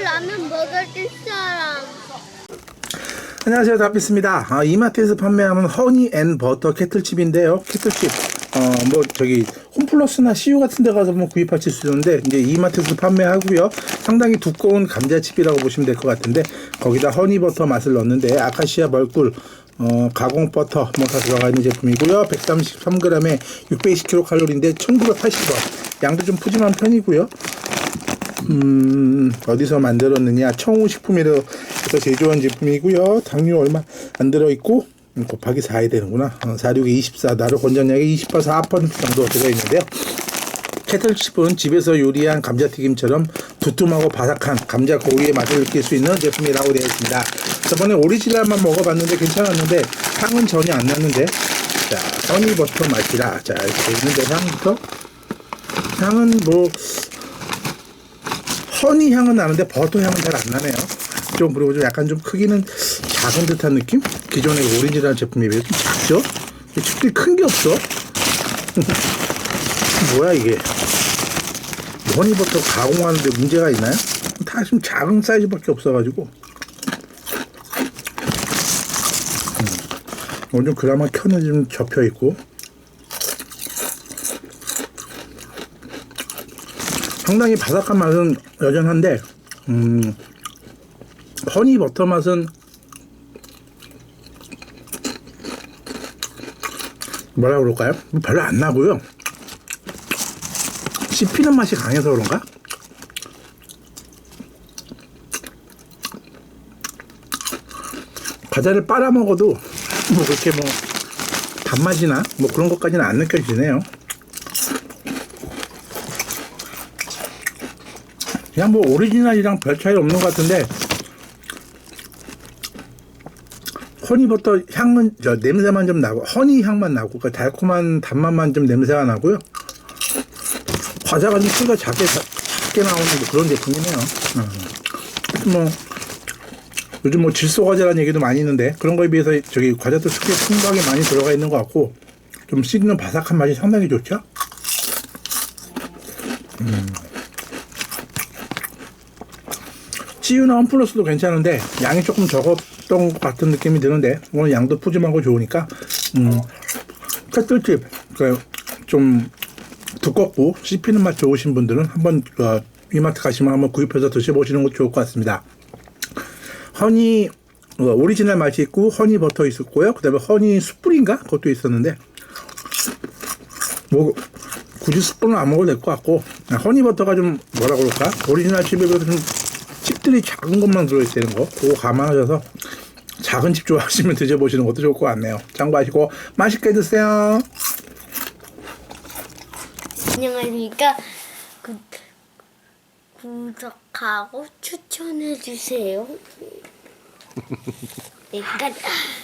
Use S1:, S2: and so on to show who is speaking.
S1: 라면 먹을 사람.
S2: 안녕하세요. 다비스입니다. 아, 이마트에서 판매하는 허니 앤 버터 캐틀칩인데요. 캐틀칩. 어 뭐 저기 홈플러스나 CU 같은 데 가서 뭐 구입하실 수 있는데 이제 이마트에서 판매하고요. 상당히 두꺼운 감자칩이라고 보시면 될 것 같은데 거기다 허니 버터 맛을 넣는데 아카시아 벌꿀 어, 가공 버터 뭐 다 들어가 있는 제품이고요. 133g에 620kcal인데 1980원. 양도 좀 푸짐한 편이고요 음, 어디서 만들었느냐. 청우식품에서 제조한 제품이고요. 당류 얼마 안 들어있고 음, 곱하기 4 해야 되는구나. 어, 46에 24 나로 권장량이 20% 4% 정도 들어있는데요. 캐틀칩은 집에서 요리한 감자튀김처럼 두툼하고 바삭한 감자 고유의 맛을 느낄 수 있는 제품이라고 되어 있습니다. 저번에 오리지널만 먹어봤는데 괜찮았는데 향은 전혀 안 났는데. 자 허니버터 맛이라. 자 이렇게 있는데 향부터. 향은 뭐 허니 향은 나는데 버터 향은 잘 안 나네요. 좀 그리고 좀 약간 좀 크기는 작은 듯한 느낌? 기존의 오리지널 제품에 비해 좀 작죠? 칩들이 큰게 없어. 뭐야 이게? 허니버터 가공하는데 문제가 있나요? 다 지금 작은 사이즈밖에 없어가지고. 음. 오늘 좀 그나마 켜는 좀 접혀 있고. 상당히 바삭한 맛은 여전한데 음, 허니 버터 맛은 뭐라 그럴까요? 별로 안 나고요. 씹히는 맛이 강해서 그런가? 과자를 빨아 먹어도 뭐 그렇게 뭐 단맛이나 뭐 그런 것까지는 안 느껴지네요. 그냥 뭐 오리지널이랑 별 차이 없는 것 같은데 허니버터 향은 저 냄새만 좀 나고 허니 향만 나고 그 달콤한 단맛만 좀 냄새가 나고요. 과자가 좀 크기가 작게 작게 나오는 뭐 그런 제품이네요. 음. 뭐 요즘 뭐 질소 과자라는 얘기도 많이 있는데 그런 거에 비해서 저기 과자도 크게 풍부하게 많이 들어가 있는 것 같고 좀 씹는 바삭한 맛이 상당히 좋죠. 치 유나 홈플러스도 괜찮은데 양이 조금 적었던 것 같은 느낌이 드는데 오늘 양도 푸짐하고 좋으니까 음, 캐틀칩 그좀 두껍고 씹히는 맛 좋으신 분들은 한번 어, 이마트 가시면 한번 구입해서 드셔보시는 것도 좋을 것 같습니다. 허니 어, 오리지널 맛이 있고 허니 버터 있었고요. 그다음에 허니 숯불인가 그것도 있었는데 뭐 굳이 숯불은 안 먹어도 될 것 같고 허니 버터가 좀 뭐라 그럴까 오리지널 칩에 비해서 좀 칩들이 작은 것만 들어있다는 거 그거 감안하셔서 작은 칩 좋아하시면 드셔보시는 것도 좋을 것 같네요 참고하시고 맛있게 드세요
S1: 안녕하십니까. 구, 구독하고 추천해 주세요. 일단